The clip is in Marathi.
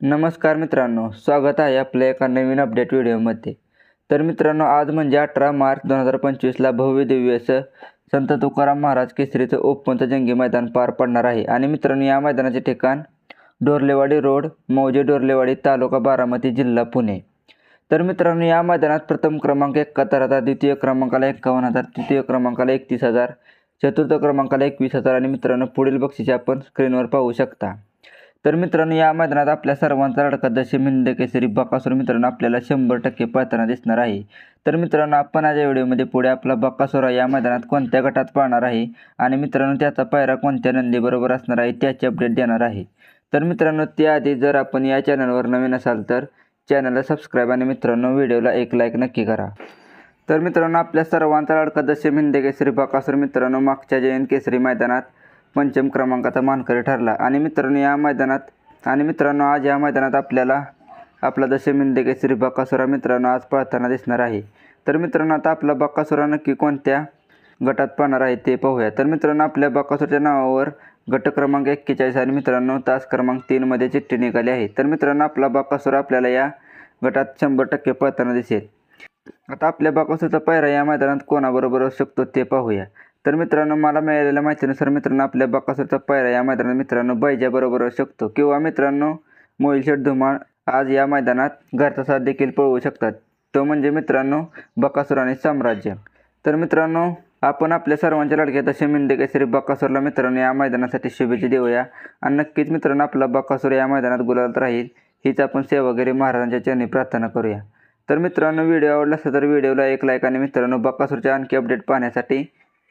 नमस्कार मित्रांनो स्वागत आहे आपल्या एका नवीन अपडेट व्हिडिओमध्ये. तर मित्रांनो आज म्हणजे अठरा मार्च दोन हजार पंचवीसला भव्य दिव्य असं संत तुकाराम महाराज केसरीचं ओपनचं जंगी मैदान पार पडणार आहे. आणि मित्रांनो या मैदानाचे ठिकाण डोरलेवाडी रोड मौजे डोरलेवाडी तालुका बारामती जिल्हा पुणे. तर मित्रांनो या मैदानात प्रथम क्रमांक एकाहत्तर हजार द्वितीय क्रमांकाला एकावन्न हजार तृतीय क्रमांकाला एकतीस हजार चतुर्थ क्रमांकाला एकवीस हजार आणि मित्रांनो पुढील बक्षिसे आपण स्क्रीनवर पाहू शकता. तर मित्रांनो या मैदानात आपल्या सर्वांचा लडका दशम हिंद केसरी बकासूर मित्रांनो आपल्याला शंभर टक्के पळताना दिसणार आहे. तर मित्रांनो आपण आज या व्हिडिओमध्ये पुढे आपला बकासूर या मैदानात कोणत्या गटात पाहणार आहे आणि मित्रांनो त्याचा पायरा कोणत्या नंदीबरोबर असणार आहे त्याची अपडेट देणार आहे. तर मित्रांनो त्याआधी जर आपण या चॅनलवर नवीन असाल तर चॅनलला सबस्क्राईब आणि मित्रांनो व्हिडिओला एक लाईक नक्की करा. तर मित्रांनो आपल्या सर्वांचा लाडका दशम हिंद केसरी बकासूर मित्रांनो मागच्या जयंत केसरी मैदानात पंचम क्रमांकाचा मानकरी ठरला. आणि मित्रांनो या मैदानात आणि मित्रांनो आज या मैदानात आपल्याला आपला दशम केसरी बकासुरा मित्रांनो आज पळताना दिसणार आहे. तर मित्रांनो आता आपला बकासुरा नक्की कोणत्या गटात पाहणार आहे ते पाहूया. तर मित्रांनो आपल्या बकासूरच्या नावावर गट क्रमांक एक्केचाळीस आणि मित्रांनो तास क्रमांक तीनमध्ये चिठ्ठी निघाली आहे. तर मित्रांनो आपला बकासूर आपल्याला या गटात शंभर टक्के पळताना दिसेल. आता आपल्या बाकासूरचा पायरा या मैदानात कोणाबरोबर असू शकतो ते पाहूया. तर मित्रांनो मला मिळालेल्या माहितीनुसार मित्रांनो आपल्या बाकासूरचा पायरा या मैदानात मित्रांनो बैजाबरोबर असू शकतो. किंवा मित्रांनो मोहिलशेठ धुमाळ आज या मैदानात घरचा साथ देखील पळवू शकतात. तो म्हणजे मित्रांनो बकासूर आणि साम्राज्य. तर मित्रांनो आपण आपल्या सर्वांच्या लडक्यात असे मिंदे केसरी बकासूरला मित्रांनो या मैदानासाठी शुभेच्छा देऊया. आणि नक्कीच मित्रांनो आपला बकासूर या मैदानात गुलाबात राहील हीच आपण सेवागिरी महाराजांच्या चरणी प्रार्थना करूया. तर मित्रांनो व्हिडिओ आवडला असेल तर व्हिडिओला एक लाईक आणि मित्रांनो बकासूरच्या आणखी अपडेट पाहण्यासाठी